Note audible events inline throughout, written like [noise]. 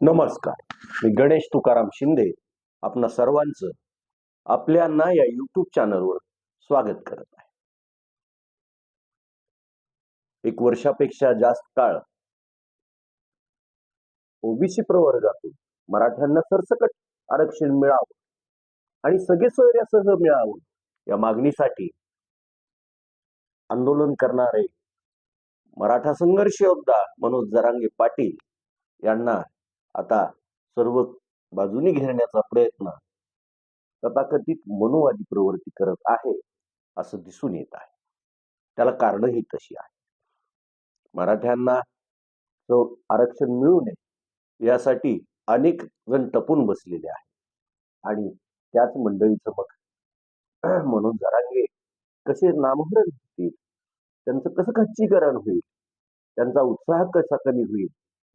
नमस्कार. मी गणेश तुकाराम शिंदे आपणा सर्वांचं आपल्यांना या युट्यूब चॅनलवर स्वागत करत आहे. एक वर्षापेक्षा जास्त काळ ओबीसी प्रवर्गातून मराठ्यांना सरसकट आरक्षण मिळावं आणि सगळे सोयऱ्यासह मिळावं या मागणीसाठी आंदोलन करणारे मराठा संघर्ष योद्धा मनोज जरांगे पाटील यांना आता सर्व बाजूनी घेरण्याचा प्रयत्न तथाकथित मनुवादी प्रवृत्ती करत आहे असं दिसून येत आहे. त्याला कारणही तशी आहे. मराठ्यांना जो आरक्षण मिळू नये यासाठी अनेक जण टपून बसलेले आहेत. आणि त्याच मंडळीचं मग [clears throat] म्हणून जरांगे कसे नामहरण होतील त्यांचं कसं खच्चीकरण होईल त्यांचा उत्साह कसा कमी होईल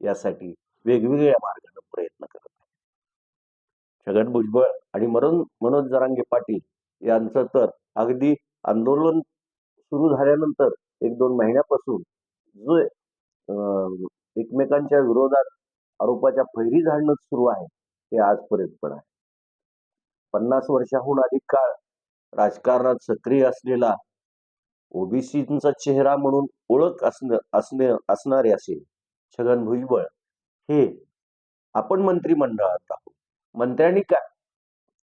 यासाठी वेगवेगळ्या मार्गाने प्रयत्न करत आहे छगन भुजबळ आणि मरण मनोज जरांगे पाटील यांचं तर अगदी आंदोलन सुरू झाल्यानंतर एक दोन महिन्यापासून जो एकमेकांच्या विरोधात आरोपाच्या फैरी झाडणं सुरू आहे ते आजपर्यंत पण आहे. पन्नास वर्षाहून अधिक काळ राजकारणात सक्रिय असलेला ओबीसीचा चेहरा म्हणून ओळख असण असणे असणारे असे छगन भुजबळ हे आपण मंत्रिमंडळात आहोत. मंत्र्यांनी काय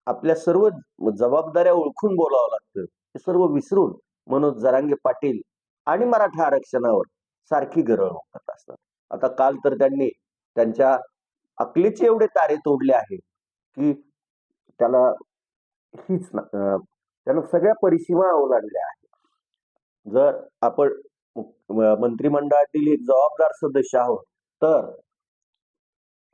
आपल्या सर्व जबाबदाऱ्या ओळखून बोलावं लागतं. हे सर्व विसरून मनोज जरांगे पाटील आणि मराठा आरक्षणावर सारखी गरळ करत असतात. आता काल तर त्यांनी त्यांच्या अकलीचे एवढे तारे तोडले आहे की त्याला हीच ना- त्यानं सगळ्या परिसीमा ओलांडल्या आहेत. जर आपण मंत्रिमंडळातील एक जबाबदार सदस्य आहोत तर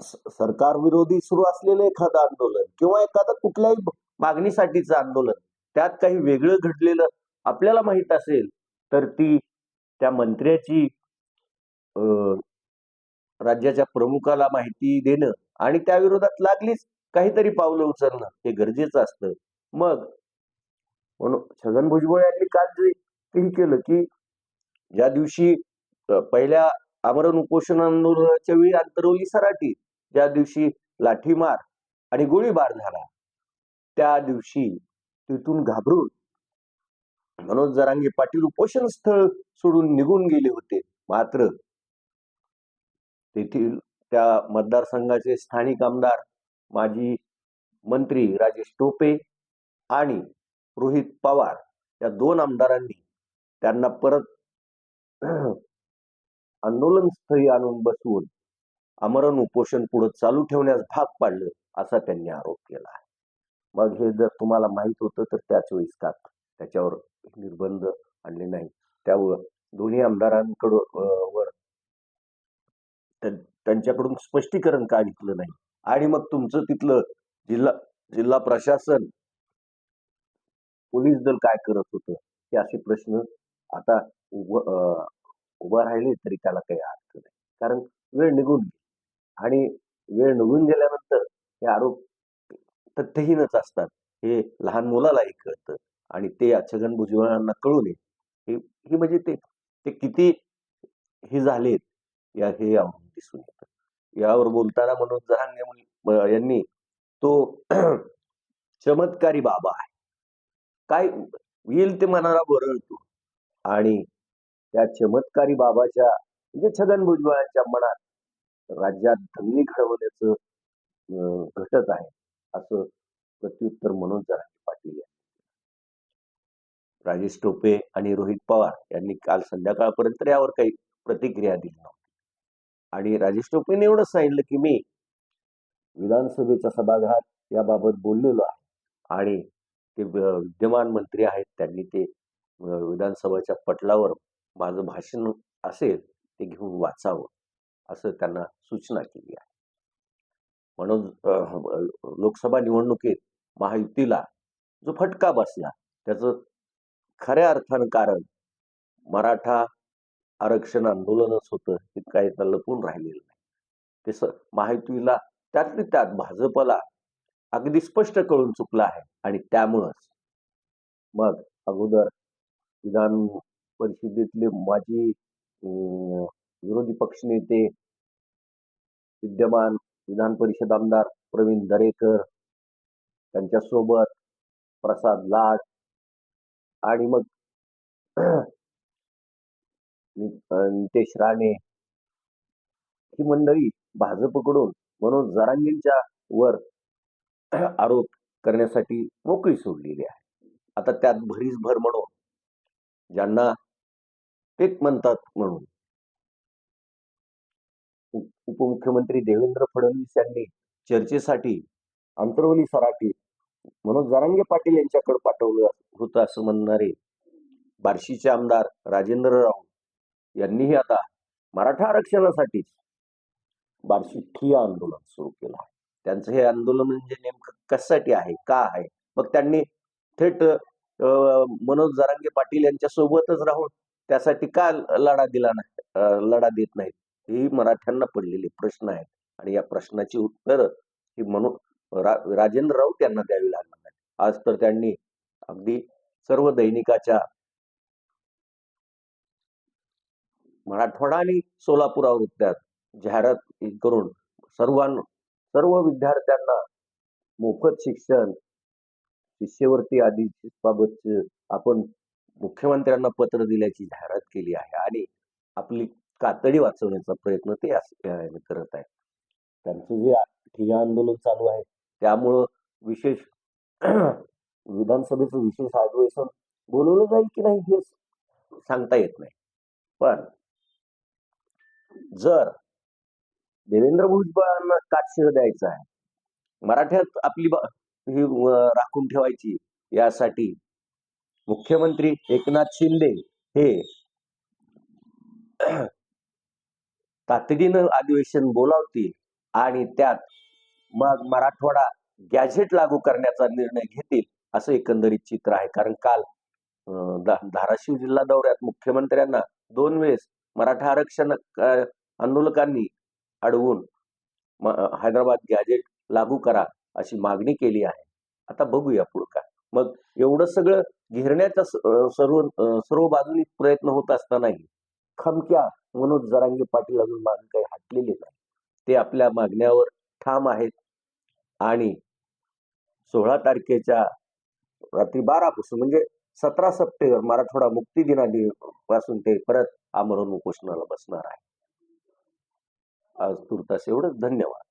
सरकार विरोधी सुरू असलेलं एखादं आंदोलन किंवा एखादं कुठल्याही मागणीसाठीचं आंदोलन त्यात काही वेगळं घडलेलं आपल्याला माहीत असेल तर ती त्या मंत्र्याची अं, राज्याच्या प्रमुखाला माहिती देणं आणि त्या विरोधात लागलीच काहीतरी पावलं उचलणं हे गरजेचं असतं. मग म्हणून छगन भुजबळ यांनी काल जे काही केलं की ज्या दिवशी पहिल्या आमरण उपोषण आंदोलनाच्या वेळी अंतरवली सराटी ज्या दिवशी लाठीमार आणि गोळीबार झाला त्या दिवशी तिथून घाबरून मनोज जरांगे पाटील उपोषण स्थळ सोडून निघून गेले होते. मात्र तेथील त्या मतदारसंघाचे स्थानिक आमदार माजी मंत्री राजेश टोपे आणि रोहित पवार या दोन आमदारांनी त्यांना परत [clears throat] आंदोलन स्थळी आणून बसवून आमरण उपोषण पुढे चालू ठेवण्यास भाग पाडलं असा त्यांनी आरोप केला आहे. मग हे जर तुम्हाला माहीत होतं तर त्याच वेळीस का त्याच्यावर निर्बंध आणले नाही त्यावर दोन्ही आमदारांकडं वर त्यांच्याकडून स्पष्टीकरण का घेतलं नाही? आणि मग तुमचं तिथलं जिल्हा जिल्हा प्रशासन पोलीस दल काय करत होतं? हे असे प्रश्न आता उभं उभा उभं राहिले तरी त्याला काही अर्थ नाही. कारण वेळ निघून गेली. आणि वेळ निघून गेल्यानंतर हे आरोप तथ्यहीनच असतात. हे लहान मुलालाही कळतं आणि ते छगन भुजबळांना कळू नये हे म्हणजे ते ते किती हे झालेत या हे यावरून दिसून येतं. यावर बोलताना मनोज जहांगे यांनी तो [clears throat] चमत्कारी बाबा आहे. काय येईल ते मनाला बरळतो आणि त्या चमत्कारी बाबाच्या म्हणजे छगन भुजबळांच्या मनात राज्यात दंगली घडवण्याचं घटत आहे असं प्रत्युत्तर मनोज जरांगे पाटील यांनी राजेश टोपे आणि रोहित पवार यांनी काल संध्याकाळपर्यंत यावर काही प्रतिक्रिया दिली नव्हती. आणि राजेश टोपेने एवढंच सांगितलं की मी विधानसभेच्या सभागृहात याबाबत बोललेलो आहे. आणि ते विद्यमान मंत्री आहेत त्यांनी ते विधानसभेच्या पटलावर माझं भाषण असेल ते घेऊन वाचावं. असं त्यांना सूचना केली आहे. म्हणून लोकसभा निवडणुकीत महायुतीला जो फटका बसला त्याचं खऱ्या अर्थानं कारण मराठा आरक्षण आंदोलनच होतं हे काही लपून राहिलेलं नाही. ते स महायुतीला त्यातली त्यात भाजपला अगदी स्पष्ट कळून चुकलं आहे आणि त्यामुळंच मग अगोदर विधान परिषदेतले माजी विरोधी पक्षनेते विद्यमान विधान परिषद आमदार प्रवीण दरेकर त्यांच्यासोबत प्रसाद लाड आणि मग [clears throat] नितेश राणे ही मंडळी भाजपकडून मनोज जरांगींच्या वर [clears throat] आरोप करण्यासाठी मोकळी सोडलेली आहे. आता त्यात भरीस भर म्हणून ज्यांना तेच म्हणतात म्हणून उपमुख्यमंत्री देवेंद्र फडणवीस यांनी चर्चेसाठी अंतरवली सराटी मनोज जरांगे पाटील यांच्याकडे पाठवलं होतं असं म्हणणारे बार्शीचे आमदार राजेंद्र राऊत यांनीही आता मराठा आरक्षणासाठीच बार्शी ठिया आंदोलन सुरू केलं आहे. त्यांचं हे आंदोलन म्हणजे नेमकं कशासाठी आहे? का आहे? मग त्यांनी थेट अं, मनोज जरांगे पाटील यांच्या सोबतच राहून त्यासाठी का लढा दिला नाही? लढा देत नाहीत? ही मराठ्यांना पडलेले प्रश्न आहेत. आणि या प्रश्नाची उत्तरं ही म्हणून रा, राजेंद्र राऊत यांना द्यावी लागणार आहे आज तर त्यांनी अगदी सर्व दैनिकाच्या मराठवाडा आणि सोलापुरा वृत्तात जाहिरात करून सर्वां सर्व विद्यार्थ्यांना मोफत शिक्षण शिष्यवृत्ती आदी बाबत आपण मुख्यमंत्र्यांना पत्र दिल्याची जाहिरात केली आहे. आणि आपली कातडी वाचवण्याचा प्रयत्न ते करत आहेत. त्यांचं जे ठिय्या आंदोलन चालू आहे त्यामुळं विशेष [clears throat] विधानसभेचं विशेष अधिवेशन बोलवलं जाईल की नाही हे सांगता येत नाही. पण जर देवेंद्र भुजबळांना काटशिर द्यायचं आहे मराठ्यात आपली ही राखून ठेवायची यासाठी मुख्यमंत्री एकनाथ शिंदे हे [clears throat] तातडीनं अधिवेशन बोलावतील आणि त्यात मग मराठवाडा गॅझेट लागू करण्याचा निर्णय घेतील असं एकंदरीत चित्र आहे. कारण काल धाराशिव जिल्हा दौऱ्यात मुख्यमंत्र्यांना दोन वेळेस मराठा आरक्षण आंदोलकांनी अडवून हैदराबाद गॅजेट लागू करा अशी मागणी केली आहे. आता बघूया पुढं काय. मग एवढं सगळं घेरण्याचा सर्व सर्व बाजूनी प्रयत्न होत असतानाही खमक्या मनोज जरांगे पाटील अजून मागणी काही हटलेली नाही. ते आपल्या मागण्यावर ठाम आहेत आणि सोळा तारखेच्या रात्री बारापासून म्हणजे सतरा सप्टेंबर मराठवाडा मुक्ती दिना पासून ते परत आमरण उपोषणाला बसणार आहे. आज तुर्तास एवढंच. धन्यवाद.